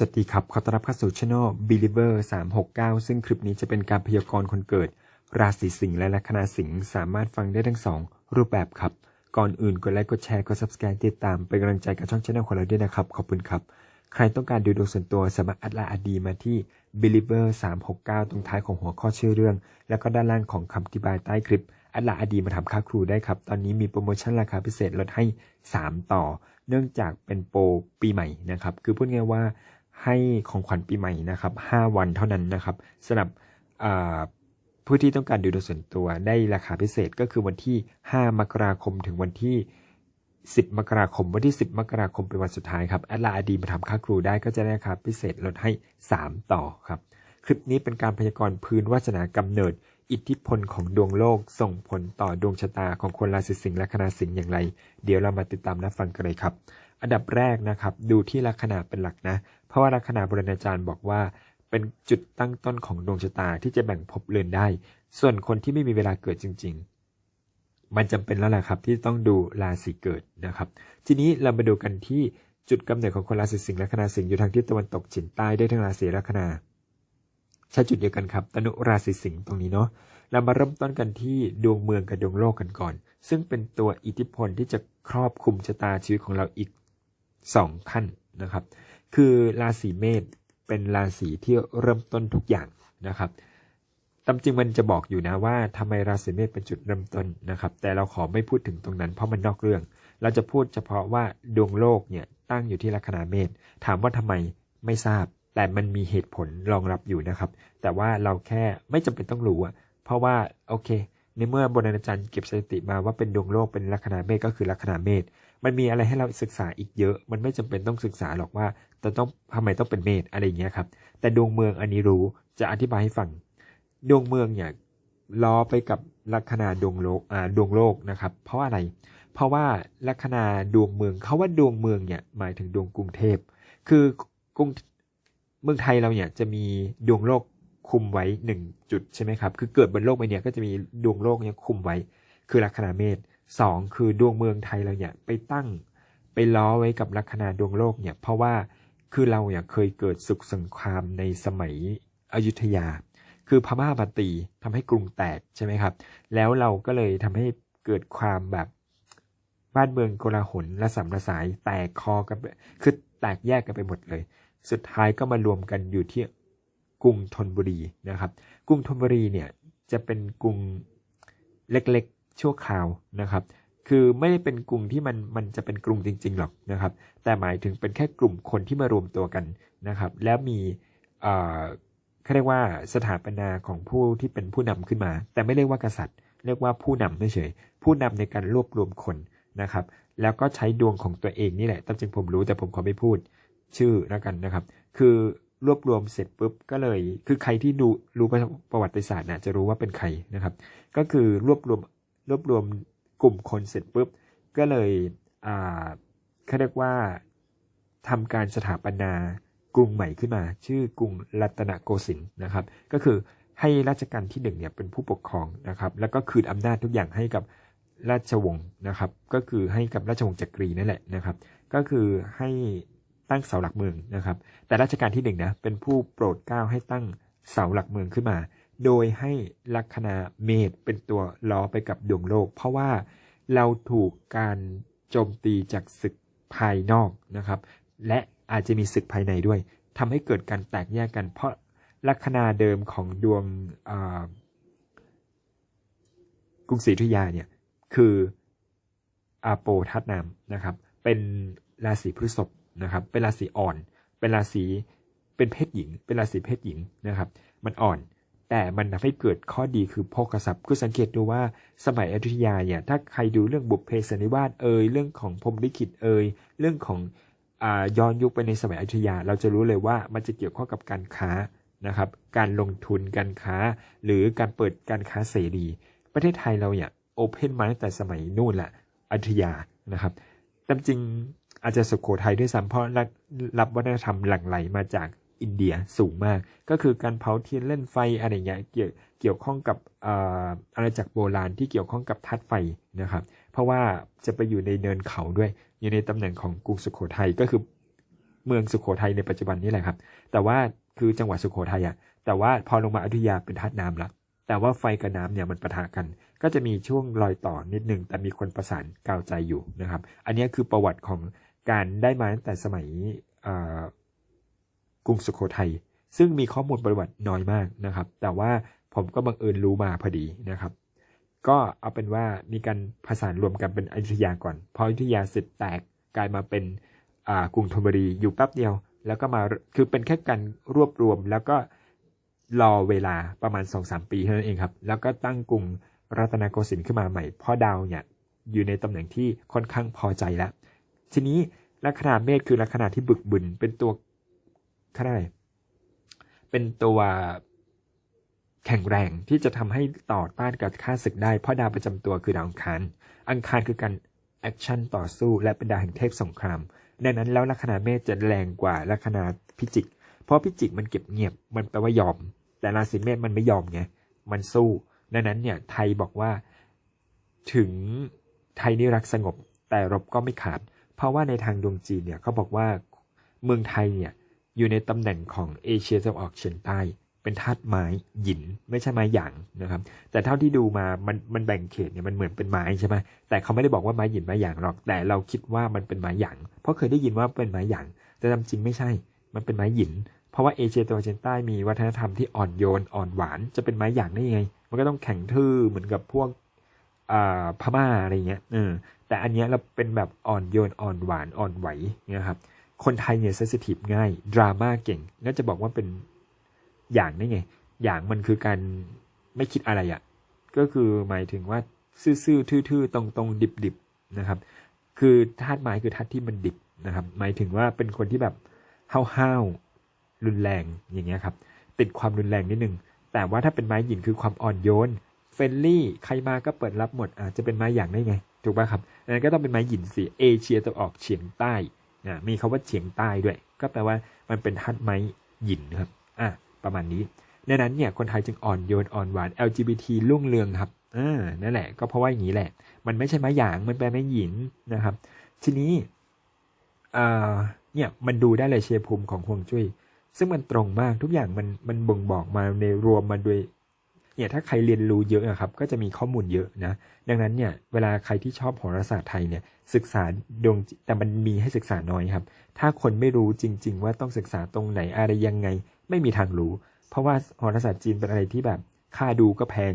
สวัสดีครับ ขอต้อนรับเข้าสู่ channel Believer 369 ซึ่งคลิปนี้จะเป็นการพยากรณ์คนเกิด ราศีสิงห์และลัคนาสิงห์สามารถฟังได้ทั้งสองรูปแบบครับ ก่อนอื่นกดไลค์กดแชร์กด subscribe ติดตามเป็นกำลังใจกับช่อง channel ของเราด้วยนะครับ ขอบคุณครับ ใครต้องการดูดวงส่วนตัวสามารถอัดลน์อดีมาที่ Believer 369 ตรงท้ายของหัวข้อชื่อเรื่อง แล้วก็ด้านล่างของคำอธิบายใต้คลิปอัดลน์อดีมาทำค่าครูได้ครับ ตอนนี้มีโปรโมชั่นราคาพิเศษลดให้ 3 ต่อ เนื่องจากเป็นโปรปีใหม่นะครับคือพูดง่ายว่า ให้ของขวัญปีใหม่นะครับ 5 วันเท่านั้นนะครับสำหรับผู้ที่ต้องการดูโดยส่วนตัวได้ราคาพิเศษก็คือวันที่ 5 มกราคมถึงวันที่ 10 มกราคม วันที่ 10 มกราคมเป็นวันสุดท้ายครับแอดไลน์อดีมาทำค่าครูได้ก็จะได้ราคาพิเศษลดให้ 3 ต่อครับ คลิปนี้เป็นการพยากรณ์พื้นวาสนากำเนิด อิทธิพลของดวงโลกส่งผลต่อดวงชะตาของคนราศีสิงห์และคณะสิงห์อย่างไร เดี๋ยวเรามาติดตามรับฟังกันเลยครับ อันดับแรกนะครับ ดูที่ลัคนาเป็นหลักนะ เพราะว่าลัคนาบรณาจารย์บอกว่าเป็นจุดตั้งต้นของดวงชะตาที่จะแบ่งภพเรือนได้ ส่วนคนที่ไม่มีเวลาเกิดจริง ๆ มันจำเป็นแล้วแหละครับที่ต้องดูราศีเกิดนะครับ ทีนี้เรามาดูกันที่จุดกำเนิดของคนราศีสิงห์ละคณะสิงห์อยู่ทางทิศตะวันตกเฉียงใต้ได้ทั้งราศีละคณาใช้จุดเดียวกันครับตนุราศีสิงห์ตรงนี้เนาะเรามาเริ่มต้นกันที่ดวงเมืองกับดวงโลกกันก่อน ซึ่งเป็นตัวอิทธิพลที่จะครอบคลุมชะตาชีวิตของเราอีก สองขั้นนะครับ คือราศีเมษเป็นราศีที่เริ่มต้นทุกอย่างนะครับตามจริงมันจะบอกอยู่นะว่าทำไมราศีเมษเป็นจุดเริ่มต้นนะครับ แต่เราขอไม่พูดถึงตรงนั้นเพราะมันนอกเรื่อง เราจะพูดเฉพาะว่าดวงโลกเนี่ยตั้งอยู่ที่ลัคนาเมษถามว่าทำไมไม่ทราบ แต่มันมีเหตุผลรองรับอยู่นะครับ แต่ว่าเราแค่ไม่จำเป็นต้องรู้อะเพราะว่าโอเคในเมื่อบนอาจารย์เก็บสถิติมาว่าเป็นดวงโลกเป็นลัคนาเมษก็คือลัคนาเมษ มันมีอะไรให้เราศึกษาอีกเยอะ มันไม่จำเป็นต้องศึกษาหรอกว่าจะต้องทำไมต้องเป็นเมษอะไรอย่างเงี้ยครับ แต่ดวงเมืองอันนี้รู้จะอธิบายให้ฟัง ดวงเมืองเนี่ยล้อไปกับลัคนาดวงโลกอ่าดวงโลกนะครับ เพราะอะไร เพราะว่าลัคนาดวงเมืองเขาว่าดวงเมืองเนี่ยหมายถึงดวงกรุงเทพ คือกรุงเมืองไทยเราเนี่ยจะมีดวงโลกคุมไว้หนึ่งจุดใช่ไหมครับ คือเกิดบนโลกใบเนี้ยก็จะมีดวงโลกเนี่ยคุมไว้ คือลัคนาเมษ สองคือดวงเมืองไทยเราเนี่ยไปตั้งไปล้อไว้กับลัคนาดวงโลกเนี่ยเพราะว่าคือเราเนี่ยเคยเกิดศึกสงครามในสมัยอยุธยา คือพม่ามาตีทำให้กรุงแตกใช่ไหมครับ แล้วเราก็เลยทำให้เกิดความแบบบ้านเมืองโกลาหลและสัมระสายแตกคอกันคือแตกแยกกันไปหมดเลย สุดท้ายก็มารวมกันอยู่ที่กรุงธนบุรีนะครับ กรุงธนบุรีเนี่ยจะเป็นกรุงเล็กๆ ชั่วคราวนะครับ คือไม่ได้เป็นกรุงที่มันมันจะเป็นกรุงจริง ๆ หรอกนะครับ แต่หมายถึงเป็นแค่กลุ่มคนที่มารวมตัวกันนะครับ แล้วมีเอ่อเขาเรียกว่าสถาปนาของผู้ที่เป็นผู้นำขึ้นมา แต่ไม่เรียกว่ากษัตริย์ เรียกว่าผู้นำเฉยๆผู้นำในการรวบรวมคนนะครับ แล้วก็ใช้ดวงของตัวเองนี่แหละตามจริงผมรู้แต่ผมขอไม่พูดชื่อแล้วกันนะครับ คือรวบรวมเสร็จปุ๊บก็เลยคือใครที่ดูรู้ประวัติศาสตร์นะจะรู้ว่าเป็นใครนะครับ ก็คือรวบรวม รวบรวมกลุ่มคนเสร็จปุ๊บ ก็เลยเขาเรียกว่าทำการสถาปนากรุงใหม่ขึ้นมา ชื่อกรุงรัตนโกสินทร์นะครับ ก็คือให้ราชการที่หนึ่งเนี่ยเป็นผู้ปกครองนะครับ แล้วก็คืนอำนาจทุกอย่างให้กับราชวงศ์นะครับ ก็คือให้กับราชวงศ์จักรีนั่นแหละนะครับ ก็คือให้ตั้งเสาหลักเมืองนะครับ แต่รัชกาลที่หนึ่งนะเป็นผู้โปรดเกล้าให้ตั้งเสาหลักเมืองขึ้นมา โดยให้ลัคนาเมษเป็นตัวล้อไปกับดวงโลก เพราะว่าเราถูกการโจมตีจากศึกภายนอกนะครับ และอาจจะมีศึกภายในด้วยทำให้เกิดการแตกแยกกัน เพราะลัคนาเดิมของดวงกรุงศรีอยุธยาเนี่ยคืออาโปทัตนามนะครับ เป็นราศีพฤษภนะครับ เป็นราศีอ่อน เป็นราศีเป็นเพศหญิง เป็นราศีเพศหญิงนะครับ มันอ่อน แต่มันทำให้เกิดข้อดีคือโภคทรัพย์คือสังเกตดูว่าสมัยอยุธยาเนี่ยถ้าใครดูเรื่องบุพเพสันนิวาสเอ่ยเรื่องของพรมลิขิตเอ่ยเรื่องของอย้อนยุคไปในสมัยอยุธยา เราจะรู้เลยว่ามันจะเกี่ยวข้องกับการค้านะครับการลงทุนการค้า หรือการเปิดการค้าเสรี ประเทศไทยเราเนี่ยโอเพนมาตั้งแต่สมัยนู่นแหละอยุธยานะครับแต่จริงอาจจะสุโขทัยด้วยซ้ำเพราะรับวัฒนธรรมหลั่งไหลมาจาก อินเดียสูงมาก ก็คือการเผาเทียนเล่นไฟอะไรเงี้ยเกี่ยวเกี่ยวข้องกับอาณาจักรโบราณที่เกี่ยวข้องกับธาตุไฟนะครับ เพราะว่าจะไปอยู่ในเนินเขาด้วย อยู่ในตำแหน่งของกรุงสุโขทัยก็คือเมืองสุโขทัยในปัจจุบันนี่แหละครับ แต่ว่าคือจังหวัดสุโขทัยอะแต่ว่าพอลงมาอยุธยาเป็นธาตุน้ำละแต่ว่าไฟกับน้ำเนี่ยมันปะทะกัน ก็จะมีช่วงรอยต่อนิดนึงแต่มีคนประสานกาวใจอยู่นะครับ อันนี้คือประวัติของการได้มาตั้งแต่สมัยอ กรุงสุโขทัยซึ่งมีข้อมูลประวัติน้อยมากนะครับ แต่ว่าผมก็บังเอิญรู้มาพอดีนะครับ ก็เอาเป็นว่ามีการผสานรวมกันเป็นอยุธยาก่อนพออยุธยาเสร็จแตกกลายมาเป็นกรุงธนบุรีอยู่แป๊บเดียว แล้วก็มาคือเป็นแค่การรวบรวมแล้วก็รอเวลาประมาณ 2-3 ปีเท่านั้นเองครับ แล้วก็ตั้งกรุงรัตนโกสินทร์ขึ้นมาใหม่พ่อดาวเนี่ยอยู่ในตำแหน่งที่ค่อนข้างพอใจแล้ว ทีนี้ลัคนาเมษคือลัคนาที่บึกบึนเป็นตัว เขาเรียกอะไรเป็นตัวแข็งแรงที่จะทำให้ต่อต้านกับข้าศึกได้เพราะดาวประจำตัวคือดาวอังคาร อังคารคือการแอคชั่นต่อสู้และเป็นดาวแห่งเทพสงคราม ดังนั้นแล้วลัคนาเมษจะแรงกว่าลัคนาพิจิก เพราะพิจิกมันเก็บเงียบมันแปลว่ายอม แต่ราศีเมษมันไม่ยอมไง มันสู้ ดังนั้นเนี่ยไทยบอกว่า ถึงไทยนี่รักสงบ แต่รบก็ไม่ขาด เพราะว่าในทางดวงจีนเนี่ยเขาบอกว่าเมืองไทยเนี่ย อยู่ในตำแหน่งของเอเชียตะวันออกเฉียงใต้ เป็นธาตุไม้หยินไม่ใช่ไม้หยางนะครับ แต่เท่าที่ดูมามันมันแบ่งเขตเนี่ยมันเหมือนเป็นไม้ใช่ไหมแต่เขาไม่ได้บอกว่าไม้หยินไม้หยางหรอกแต่เราคิดว่ามันเป็นไม้หยางเพราะเคยได้ยินว่าเป็นไม้หยางแต่ตามจริงไม่ใช่ มันเป็นไม้หยินเพราะว่าเอเชียตะวันออกเฉียงใต้มีวัฒนธรรมที่อ่อนโยนอ่อนหวานจะเป็นไม้หยางได้ยังไง มันก็ต้องแข็งทื่อเหมือนกับพวกพม่าอะไรเงี้ยเออแต่อันเนี้ยเราเป็นแบบอ่อนโยนอ่อนหวานอ่อนไหวนะครับ คนไทยเนี่ยเซสซิทีฟง่าย ดราม่าเก่ง น่าจะบอกว่าเป็นอย่างได้ไง อย่างมันคือการไม่คิดอะไรอะ่ะ ก็คือหมายถึงว่าซื่อๆทื่อๆ ตรงๆ ดิบๆนะครับ คือธาตุไม้คือธาตุที่มันดิบนะครับ หมายถึงว่าเป็นคนที่แบบห้าวๆรุนแรงอย่างเงี้ยครับ ติดความรุนแรงนิดนึง แต่ว่าถ้าเป็นไม้หยินคือความอ่อนโยนเฟรนลี่ใครมาก็เปิดรับหมดอาจจะเป็นไม้อย่างได้ไง ถูกป่ะครับอันนั้นก็ต้องเป็นไม้หยินสิเอเชียตะออกเฉียงใต้ อ่ามีคาว่าเฉียงใต้ด้วย ก็แปลว่ามันเป็นธาตุไม้หยินครับอะประมาณนี้ดังนั้นเนี่ยคนไทยจึงอ่อนโยนอ่อนหวาน LGBT รุ่งเรืองครับเออนั่นแหละ ก็เพราะว่าอย่างนี้แหละ มันไม่ใช่ไม้หยางมันเป็นไม้หยินนะครับ ทีนี้เอ่อเนี่ยมันดูได้เลยเชียร์ภูมิของฮวงจุ้ยซึ่งมันตรงมากทุกอย่างมันมันบ่งบอกมาในรวมมาโดย เนี่ยถ้าใครเรียนรู้เยอะอะครับก็จะมีข้อมูลเยอะนะดังนั้นเนี่ยเวลาใครที่ชอบโหราศาสตร์ไทยเนี่ยศึกษาดวงแต่มันมีให้ศึกษาน้อยครับ ถ้าคนไม่รู้จริง ๆ ว่าต้องศึกษาตรงไหนอะไรยังไง ไม่มีทางรู้ เพราะว่าโหราศาสตร์จีนเป็นอะไรที่แบบค่าดูก็แพง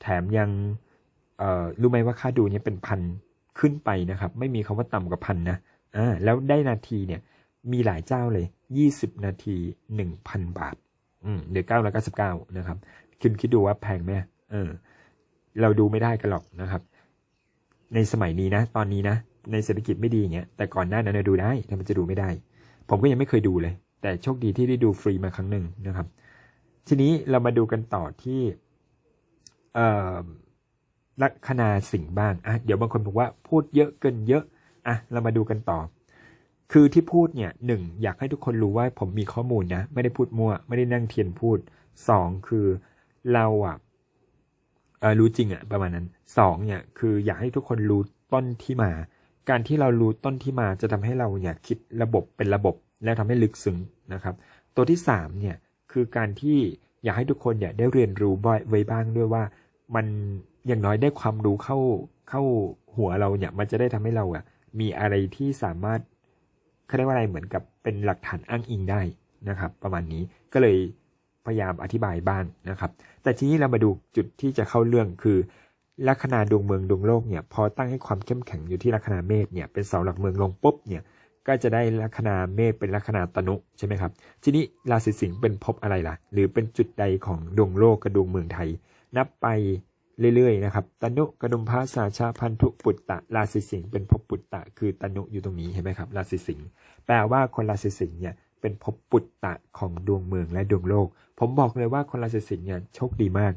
แถมยังเอ่อรู้ไหมว่าค่าดูเนี่ยเป็นพันขึ้นไปนะครับ ไม่มีคำว่าต่ำกว่าพันนะอ่าแล้วได้นาทีเนี่ยมีหลายเจ้าเลย 20 นาที 1,000 บาท อืมหรือ999นะครับ คุณคิดดูว่าแพงไหมเออ เราดูไม่ได้กันหรอกนะครับ ในสมัยนี้นะ ตอนนี้นะ ในเศรษฐกิจไม่ดีอย่างเงี้ย แต่ก่อนหน้านั้นนะดูได้แต่มันจะดูไม่ได้ ผมก็ยังไม่เคยดูเลย แต่โชคดีที่ได้ดูฟรีมาครั้งหนึ่งนะครับ ทีนี้เรามาดูกันต่อที่ เอ่อลัคนาสิงห์บ้างอะเดี๋ยวบางคนบอกว่าพูดเยอะเกินเยอะอะเรามาดูกันต่อ คือที่พูดเนี่ยหนึ่งอยากให้ทุกคนรู้ว่าผมมีข้อมูลนะ ไม่ได้พูดมั่ว ไม่ได้นั่งเทียนพูดสองคือ เราอะรู้จริงอะประมาณนั้นสองเนี่ยคืออยากให้ทุกคนรู้ต้นที่มา การที่เรารู้ต้นที่มาจะทำให้เราเนี่ยคิดระบบเป็นระบบ แล้วทำให้ลึกซึ้งนะครับ ตัวที่สามเนี่ยคือการที่อยากให้ทุกคนเนี่ยได้เรียนรู้บ่อยไว้บ้างด้วยว่ามันอย่างน้อยได้ความรู้เข้าเข้าหัวเราเนี่ยมันจะได้ทำให้เราอะมีอะไรที่สามารถเขาเรียกว่าอะไรเหมือนกับเป็นหลักฐานอ้างอิงได้นะครับ ประมาณนี้ก็เลย พยายามอธิบายบ้างนะครับ แต่ทีนี้เรามาดูจุดที่จะเข้าเรื่องคือลัคนาดวงเมืองดวงโลกเนี่ยพอตั้งให้ความเข้มแข็งอยู่ที่ลัคนาเมษเนี่ยเป็นเสาหลักเมืองลงปุ๊บเนี่ยก็จะได้ลัคนาเมษเป็นลัคนาตนุใช่ไหมครับ ทีนี้ราศีสิงห์เป็นภพอะไรล่ะ หรือเป็นจุดใดของดวงโลกกับดวงเมืองไทย นับไปเรื่อยๆนะครับตนุกระดุมพระสาชาพันธุปุตตะราศีสิงห์เป็นภพปุตตะ คือตนุอยู่ตรงนี้เห็นไหมครับราศีสิงห์แปลว่าคนราศีสิงห์เนี่ย เป็นภพปุตตะของดวงเมืองและดวงโลก ผมบอกเลยว่าคนราศีสิงห์เนี่ยโชคดีมาก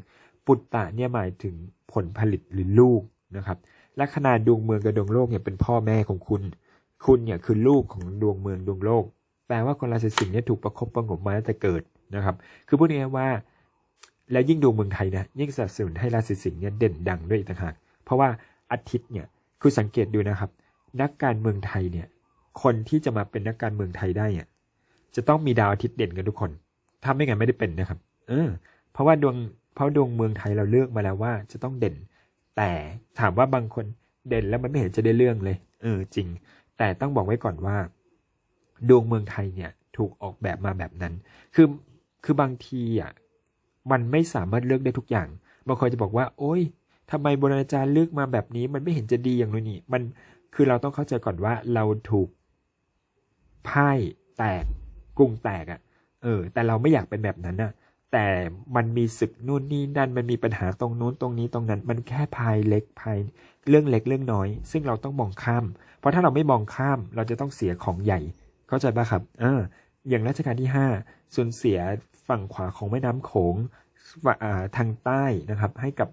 ปุตตะเนี่ยหมายถึงผลผลิตหรือลูกนะครับ และขนาดดวงเมืองกับดวงโลกเนี่ยเป็นพ่อแม่ของคุณ คุณเนี่ยคือลูกของดวงเมืองดวงโลก แปลว่าคนราศีสิงห์เนี่ยถูกประคบประงมมาตั้งแต่เกิดนะครับ คือพูดง่ายๆว่า แล้วยิ่งดวงเมืองไทยนะยิ่งสนับสนุนให้ราศีสิงห์เนี่ยเด่นดังด้วยอีกต่างหาก เพราะว่าอาทิตย์เนี่ยคุณสังเกตดูนะครับ นักการเมืองไทยเนี่ย คนที่จะมาเป็นนักการเมืองไทยได้เนี่ย จะต้องมีดาวอาทิตย์เด่นกันทุกคน ถ้าไม่งั้นไม่ได้เป็นนะครับ เออ เพราะว่าดวงเพราะดวงเมืองไทยเราเลือกมาแล้วว่าจะต้องเด่น แต่ถามว่าบางคนเด่นแล้วมันไม่เห็นจะได้เรื่องเลย เออจริง แต่ต้องบอกไว้ก่อนว่า ดวงเมืองไทยเนี่ย ถูกออกแบบมาแบบนั้น คือคือบางทีอะมันไม่สามารถเลือกได้ทุกอย่างบางคนจะบอกว่า โอ๊ยทำไมโบราณอาจารย์เลือกมาแบบนี้ มันไม่เห็นจะดีอย่างนู้นนี่มันคือเราต้องเข้าใจก่อนว่าเราถูกไพ่แตก กรุงแตกอะ เออ แต่เราไม่อยากเป็นแบบนั้นน่ะ แต่มันมีศึกนู่นนี่นั่นมันมีปัญหาตรงนู้นตรงนี้ตรงนั้น มันแค่พายเล็กพายเรื่องเล็กเรื่องน้อย ซึ่งเราต้องมองข้าม เพราะถ้าเราไม่มองข้ามเราจะต้องเสียของใหญ่ เข้าใจป่ะครับ เออ อย่างรัชกาลที่5ส่วนเสียฝั่งขวาของแม่น้ำโขงทางใต้นะครับ ให้กับ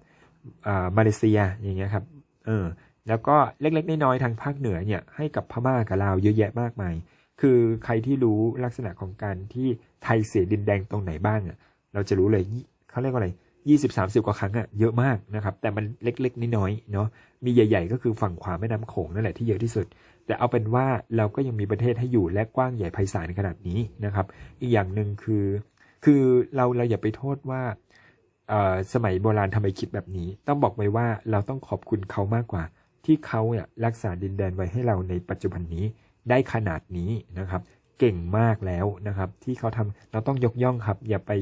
มาเลเซียอย่างเงี้ยครับ เออ แล้วก็เล็กๆน้อยๆทางภาคเหนือเนี่ยให้กับพม่ากับลาวเยอะแยะมากมาย คือใครที่รู้ลักษณะของการที่ไทยเสียดินแดงตรงไหนบ้างอะเราจะรู้เลยเขาเรียกว่าอะไรยี่สิบสามสิบกว่าครั้งอะเยอะมากนะครับ แต่มันเล็กๆน้อยๆเนาะมีใหญ่ ๆ ก็คือฝั่งขวาแม่น้ำโขงนั่นแหละที่เยอะที่สุด แต่เอาเป็นว่าเราก็ยังมีประเทศให้อยู่และกว้างใหญ่ไพศาลขนาดนี้นะครับ อีกอย่างหนึ่งคือ คือเราเราอย่าไปโทษว่าสมัยโบราณทำไมคิดแบบนี้ ต้องบอกไว้ว่าเราต้องขอบคุณเขามากกว่า ที่เขาเนี่ยรักษาดินแดนไว้ให้เราในปัจจุบันนี้ ได้ขนาดนี้นะครับ เก่งมากแล้วนะครับ ที่เขาทำเราต้องยกย่องครับ อย่าไป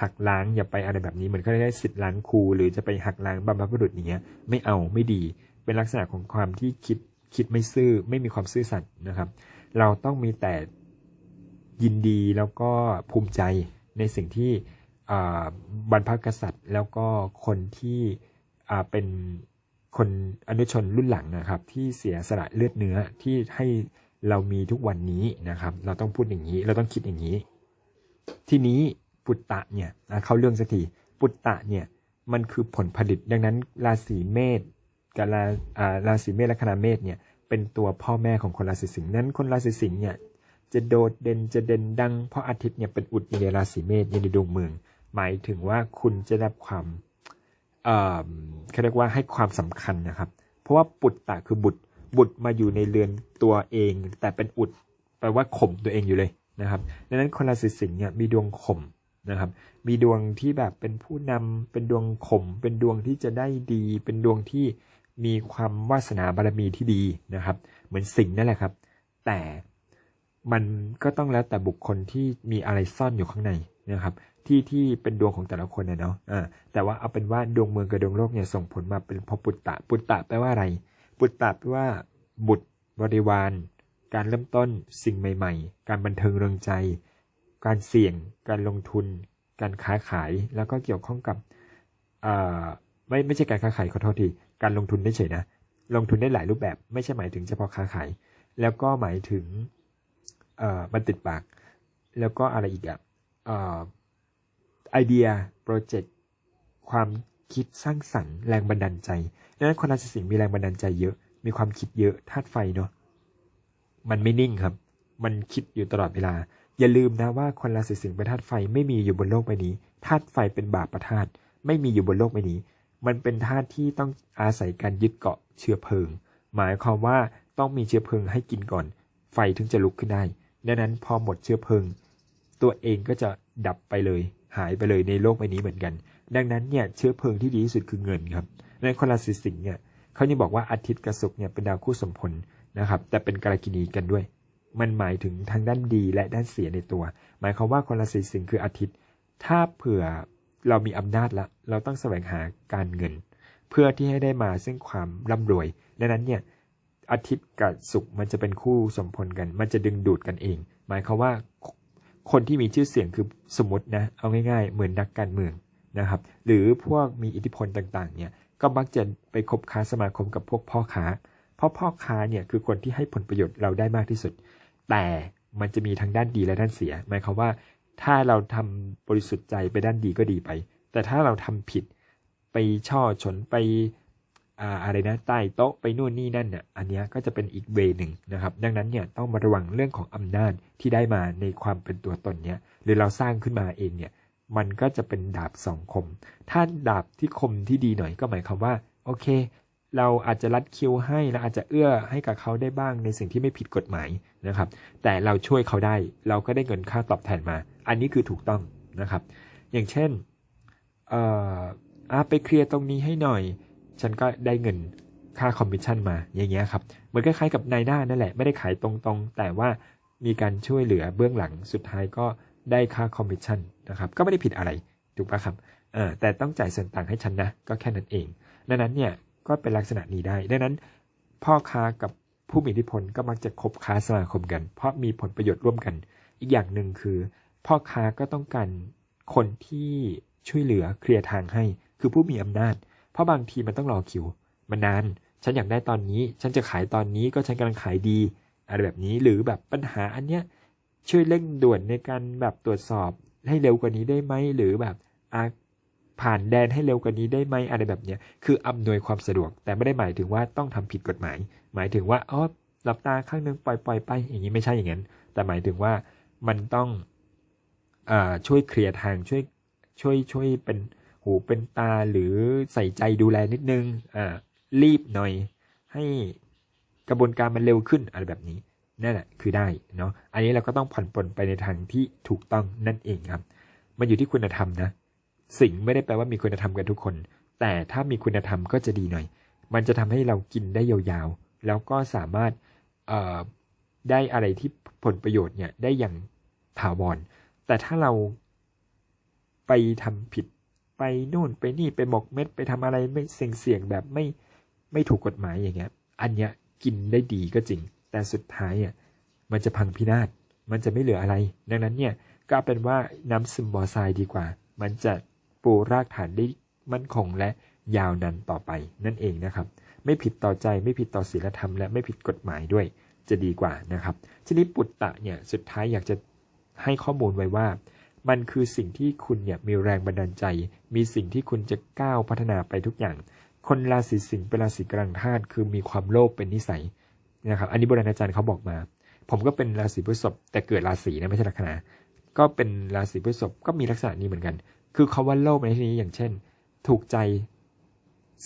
หักล้างอย่าไปอะไรแบบนี้เหมือนเขาได้สิทธิ์ล้างครูหรือจะไปหักล้างบรรพบุรุษอย่างเงี้ยไม่เอาไม่ดี เป็นลักษณะของความที่คิดคิดไม่ซื่อไม่มีความซื่อสัตย์นะครับ เราต้องมีแต่ยินดีแล้วก็ภูมิใจในสิ่งที่บรรพกษัตริย์ แล้วก็คนที่เป็นคนอนุชนรุ่นหลังนะครับ ที่เสียสละเลือดเนื้อที่ให้ เรามีทุกวันนี้นะครับ เราต้องพูดอย่างนี้ เราต้องคิดอย่างนี้ ทีนี้ปุตตะเนี่ยเข้าเรื่องสักทีปุตตะเนี่ยมันคือผลผลิตดังนั้นราศีเมษกับราอ่าราศีเมษและคณะเมษเนี่ยเป็นตัวพ่อแม่ของคนราศีสิงห์นั้นคนราศีสิงห์เนี่ยจะโดดเด่นจะเด่นดัง เพราะอาทิตย์เนี่ยเป็นอุดในราศีเมษในดวงเมือง หมายถึงว่าคุณจะได้ความเอ่อเขาเรียกว่าให้ความสำคัญนะครับ เพราะว่าปุตตะคือบุตร บุตรมาอยู่ในเรือนตัวเอง แต่เป็นอุดแปลว่าข่มตัวเองอยู่เลยนะครับดังนั้นคนราศีสิงห์เนี่ยมีดวงข่มนะครับ มีดวงที่แบบเป็นผู้นำเป็นดวงข่มเป็นดวงที่จะได้ดี เป็นดวงที่มีความวาสนาบารมีที่ดีนะครับ เหมือนสิงห์นั่นแหละครับ แต่มันก็ต้องแล้วแต่บุคคลที่มีอะไรซ่อนอยู่ข้างในนะครับที่ที่เป็นดวงของแต่ละคนเนาะอ่าแต่ว่าเอาเป็นว่าดวงเมืองกับดวงโลกเนี่ยส่งผลมาเป็นพราะปุตตะ ปุตตะแปลว่าอะไร ปุตตะแปลว่า บุตรบริวาร การเริ่มต้นสิ่งใหม่ๆ การบันเทิงเริงใจ การเสี่ยง การลงทุน การค้าขายแล้วก็เกี่ยวข้องกับไม่ไม่ใช่การค้าขายขอโทษทีการลงทุนได้เฉยนะ ลงทุนได้หลายรูปแบบ ไม่ใช่หมายถึงเฉพาะค้าขายแล้วก็หมายถึงเอ่อมันติดปาก แล้วก็อะไรอีกอะเอ่อไอเดียโปรเจกต์ความ คิดสร้างสรรค์แรงบันดาลใจดังนั้นคนราศีสิงห์มีแรงบันดาลใจเยอะ มีความคิดเยอะธาตุไฟเนาะมันไม่นิ่งครับ มันคิดอยู่ตลอดเวลา อย่าลืมนะว่าคนราศีสิงห์เป็นธาตุไฟไม่มีอยู่บนโลกใบนี้ธาตุไฟเป็นบาปประธาตุไม่มีอยู่บนโลกใบนี้ มันเป็นธาตุที่ต้องอาศัยการยึดเกาะเชื้อเพลิง หมายความว่าต้องมีเชื้อเพลิงให้กินก่อน ไฟถึงจะลุกขึ้นได้ดังนั้นพอหมดเชื้อเพลิง ตัวเองก็จะดับไปเลย หายไปเลยในโลกใบนี้เหมือนกัน ดังนั้นเนี่ยเชื้อเพลิงที่ดีที่สุดคือเงินครับ ในคนราศีสิงห์เนี่ยเขายังบอกว่าอาทิตย์กับศุกร์เนี่ยเป็นดาวคู่สมพลนะครับ แต่เป็นกาลกินีกันด้วย มันหมายถึงทั้งด้านดีและด้านเสียในตัว หมายความว่าคนราศีสิงห์คืออาทิตย์ ถ้าเผื่อเรามีอำนาจละเราต้องแสวงหาการเงิน เพื่อที่ให้ได้มาซึ่งความร่ำรวย ดังนั้นเนี่ยอาทิตย์กับศุกร์มันจะเป็นคู่สมพลกัน มันจะดึงดูดกันเอง หมายความว่าคนที่มีชื่อเสียงคือสมมตินะ เอาง่ายๆ เหมือนนักการเมือง นะครับ หรือพวกมีอิทธิพลต่างๆเนี่ยก็มักจะไปคบค้าสมาคมกับพวกพ่อค้า เพราะพ่อค้าเนี่ยคือคนที่ให้ผลประโยชน์เราได้มากที่สุด แต่มันจะมีทั้งด้านดีและด้านเสีย หมายความว่า ถ้าเราทำบริสุทธิ์ใจไปด้านดีก็ดีไป แต่ถ้าเราทำผิดไปช่อฉนไปอะไรนะใต้โต๊ะไปนู่นนี่นั่นเนี่ยอันนี้ก็จะเป็นอีกเวหนึ่งนะครับ ดังนั้นเนี่ยต้องมาระวังเรื่องของอำนาจที่ได้มาในความเป็นตัวตนเนี่ยหรือเราสร้างขึ้นมาเองเนี่ย มันก็จะเป็นดาบสองคม ถ้าดาบที่คมที่ดีหน่อยก็หมายความว่า โอเค เราอาจจะรัดคิวให้เราอาจจะเอื้อให้กับเขาได้บ้างในสิ่งที่ไม่ผิดกฎหมายนะครับ แต่เราช่วยเขาได้ เราก็ได้เงินค่าตอบแทนมา อันนี้คือถูกต้องนะครับ อย่างเช่น เอ่ออะไปเคลียร์ตรงนี้ให้หน่อย ฉันก็ได้เงินค่าคอมมิชชั่นมาอย่างเงี้ยครับเหมือนคล้ายๆกับนายหน้านั่นแหละไม่ได้ขายตรงๆ แต่ว่ามีการช่วยเหลือเบื้องหลังสุดท้ายก็ ได้ค่าคอมมิชชั่นนะครับก็ไม่ได้ผิดอะไรถูกปะครับเออแต่ต้องจ่ายส่วนต่างให้ฉันนะ ก็แค่นั้นเอง ดังนั้นเนี่ยก็เป็นลักษณะนี้ได้ดังนั้น พ่อค้ากับผู้มีอิทธิพลก็มักจะคบค้าสมาคมกัน เพราะมีผลประโยชน์ร่วมกัน อีกอย่างหนึ่งคือ พ่อค้าก็ต้องการคนที่ช่วยเหลือเคลียร์ทางให้ คือผู้มีอำนาจ เพราะบางทีมันต้องรอคิวมันนาน ฉันอยากได้ตอนนี้ ฉันจะขายตอนนี้ก็ฉันกำลังขายดีอะไรแบบนี้หรือแบบปัญหาอันเนี้ย ช่วยเร่งด่วนในการแบบตรวจสอบให้เร็วกว่านี้ได้ไหมหรือแบบผ่านแดนให้เร็วกว่านี้ได้ไหมอะไรแบบเนี้ยคืออำนวยความสะดวก แต่ไม่ได้หมายถึงว่าต้องทำผิดกฎหมาย หมายถึงว่าอ๋อหลับตาข้างหนึงปล่อยปล่อยไป อย่างนี้ไม่ใช่อย่างนั้น แต่หมายถึงว่ามันต้องอช่วยเคลียร์ทางช่วยช่วยช่วยเป็นหูเป็นตาหรือใส่ใจดูแลนิดนึงอ่ารีบหน่อยให้กระบวนการมันเร็วขึ้นอะไรแบบนี้ นั่นแหละคือได้เนาะอันนี้เราก็ต้องผ่อนปลนไปในทางที่ถูกต้องนั่นเองครับ มันอยู่ที่คุณธรรมนะ สิ่งไม่ได้แปลว่ามีคุณธรรมกันทุกคน แต่ถ้ามีคุณธรรมก็จะดีหน่อย มันจะทำให้เรากินได้ยาวๆ แล้วก็สามารถเอ่อได้อะไรที่ผลประโยชน์เนี่ยได้อย่างถาวร แต่ถ้าเราไปทำผิดไปนู่นไปนี่ไปหมกเม็ดไปทำอะไรไม่เสี่ยงๆแบบไม่ไม่ถูกกฎหมายอย่างเงี้ย อันเนี้ยกินได้ดีก็จริง แต่สุดท้ายอะมันจะพังพินาศมันจะไม่เหลืออะไร ดังนั้นเนี่ยก็เป็นว่าน้ำซึมบ่อทรายดีกว่า มันจะปูรากฐานได้มั่นคงและยาวนานต่อไปนั่นเองนะครับ ไม่ผิดต่อใจไม่ผิดต่อศีลธรรม และไม่ผิดกฎหมายด้วยจะดีกว่านะครับ ทีนี้ปุตตะเนี่ยสุดท้ายอยากจะให้ข้อมูลไว้ว่า มันคือสิ่งที่คุณเนี่ยมีแรงบันดาลใจ มีสิ่งที่คุณจะก้าวพัฒนาไปทุกอย่าง คนราศีสิงห์เป็นราศีกลางธาตุคือมีความโลภเป็นนิสัย นะครับ อันนี้โบราณอาจารย์เขาบอกมา ผมก็เป็นราศีพฤษภแต่เกิดราศีนะไม่ใช่ลัคนา ก็เป็นราศีพฤษภก็มีลักษณะนี้เหมือนกัน คือคาว่าโลภในที่นี้อย่างเช่น ถูกใจ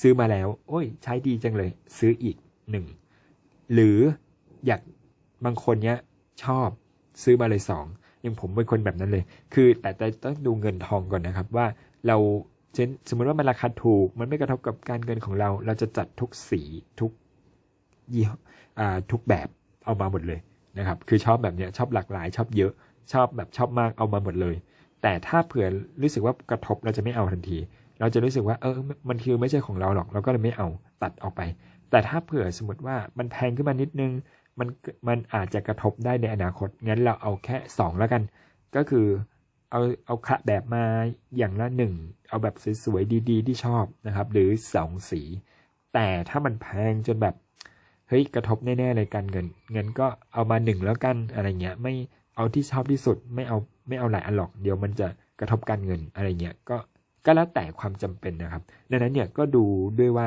ซื้อมาแล้ว โอ้ย ใช้ดีจังเลย ซื้ออีกหนึ่ง หรืออยากบางคนเนี้ยชอบซื้อมาเลยสองอย่างผมเป็นคนแบบนั้นเลย คือแต่แต่ต้องดูเงินทองก่อนนะครับว่าเราเช่นสมมติว่ามันราคาถูก มันไม่กระทบกับการเงินของเรา เราจะจัดทุกสีทุกยี่ห้อ ทุกแบบเอามาหมดเลยนะครับคือชอบแบบเนี้ยชอบหลากหลายชอบเยอะชอบแบบชอบมากเอามาหมดเลย แต่ถ้าเผื่อรู้สึกว่ากระทบเราจะไม่เอาทันที เราจะรู้สึกว่าเออมันคือไม่ใช่ของเราหรอกเราก็เลยไม่เอาตัดออกไป แต่ถ้าเผื่อสมมติว่ามันแพงขึ้นมานิดนึงมันมันอาจจะกระทบได้ในอนาคตงั้นเราเอาแค่สองแล้วกัน ก็คือเอาเอาคะแบบมาอย่างละหนึ่งเอาแบบสวยๆดี ๆ ที่ชอบนะครับ หรือสองสี แต่ถ้ามันแพงจนแบบ เฮ้ยกระทบแน่ๆเลยการเงินเงินก็เอามาหนึ่งแล้วกันอะไรเงี้ยไม่เอาที่ชอบที่สุดไม่เอาไม่เอาหลายอันหรอกเดี๋ยวมันจะกระทบการเงินอะไรเงี้ยก็ก็แล้วแต่ความจำเป็นนะครับดังนั้นเนี่ยก็ดูด้วยว่า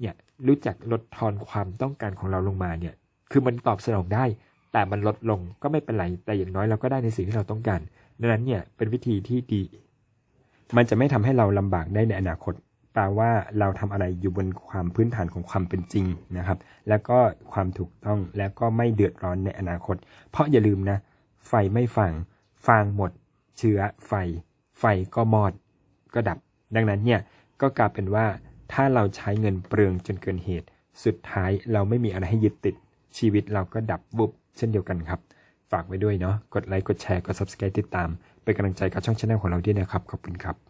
เนี่ยรู้จักลดทอนความต้องการของเราลงมาเนี่ยคือมันตอบสนองได้ แต่มันลดลงก็ไม่เป็นไรแต่อย่างน้อยเราก็ได้ในสิ่งที่เราต้องการดังนั้นเนี่ยเป็นวิธีที่ดี มันจะไม่ทำให้เราลำบากได้ในอนาคต ลว่าเราทำอะไรอยู่บนความพื้นฐานของความเป็นจริงนะครับ แล้วก็ความถูกต้องแล้วก็ไม่เดือดร้อนในอนาคต เพราะอย่าลืมนะ ไฟไม่ฟางฟางหมด เชื้อไฟ ไฟก็มอด ก็ดับ ดังนั้นเนี่ยก็กลายเป็นว่าถ้าเราใช้เงินเปลืองจนเกินเหตุ สุดท้ายเราไม่มีอะไรให้ยึดติด ชีวิตเราก็ดับบุบเช่นเดียวกันครับ ฝากไว้ด้วยเนาะกดไลค์กดแชร์กด subscribe ติดตาม เป็นกำลังใจกับช่องช anel ของเราด้วยนะครับ ขอบคุณครับ